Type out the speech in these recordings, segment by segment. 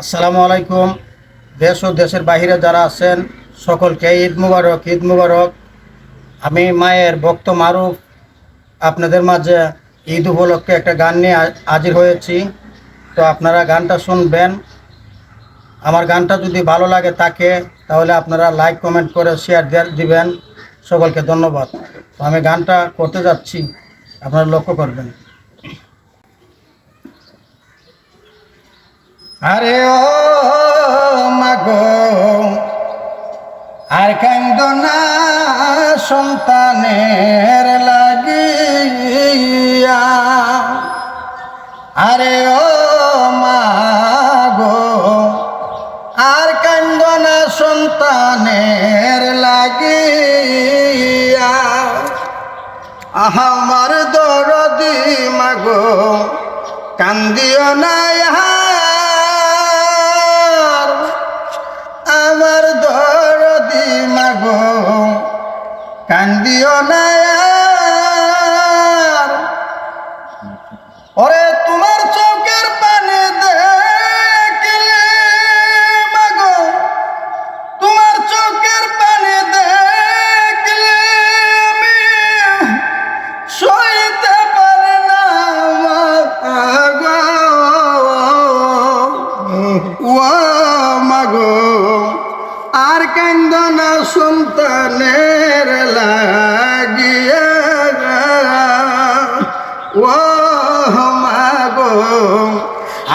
আসসালামু আলাইকুম। দেশ ও দেশের বাহিরে যারা আছেন, সকলকে ঈদ মুবারক ঈদ মুবারক। আমি মায়ের ভক্ত মারুফ। আপনাদের মাঝে ঈদ উপলক্ষে একটা গান নিয়ে হাজির হয়েছি। তো আপনারা গানটা শুনবেন। আমার গানটা যদি ভালো লাগে তাকে তাহলে আপনারা লাইক, কমেন্ট করে শেয়ার দিবেন। সকলকে ধন্যবাদ। তো আমি গানটা করতে যাচ্ছি। আপনারা লক্ষ্য করবেন। আরে ও মাগো, আর কান্দ না সন্তানের লাগিয়া। আরে ও মাগো, আর কান্দ না সন্তানের লাগিয়া। আমার দরদি মাগো, কান্দিও না কান্দিও না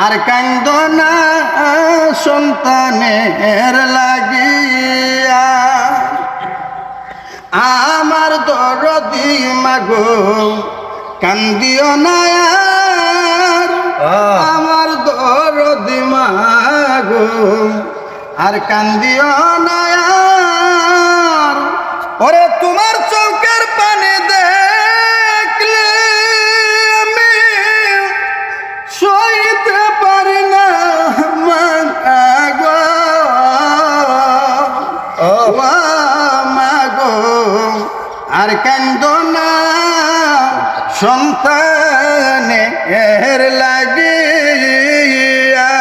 আর কান্দনা সন্তানের লাগিয়া আমার দরদি মাগো কান্দিও না। আমার দরদি মাগো আর কান্দিও না। ওরে তোমার চোখের পানি দেখলে আমি সইতে আর কান্দ না সন্তানের লাগিয়া।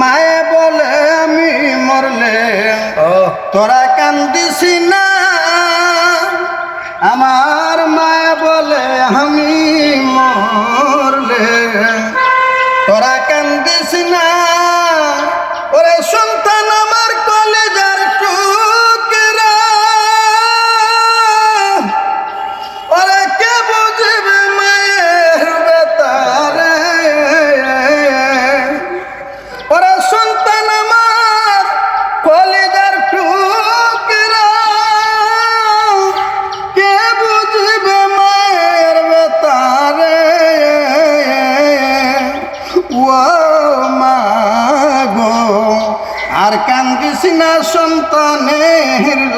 মায়ে বলে আমি মরলে তোরা কান্দিস না। আমার মায়ে বলে আমি মরলে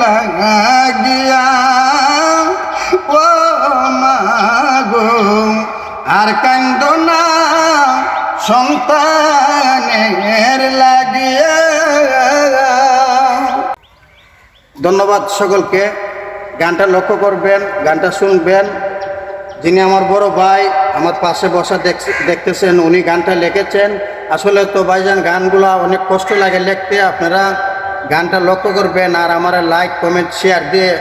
লাগিয়া। আর কান্দ না, সন্তানের লাগিয়া। ধন্যবাদ সকলকে। গানটা লক্ষ্য করবেন, গানটা শুনবেন। যিনি আমার বড় ভাই, আমার পাশে বসা দেখতেছেন, উনি গানটা লিখেছেন। আসলে তো ভাইজান, গানগুলো অনেক কষ্ট লাগে লিখতে। আপনারা গানটা লক্ষ্য করবেন আর আমার লাইক, কমেন্ট, শেয়ার দিয়ে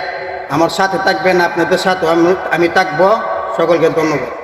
আমার সাথে থাকবেন। আপনাদের সাথে আমি আমি থাকব। সকলকে ধন্যবাদ।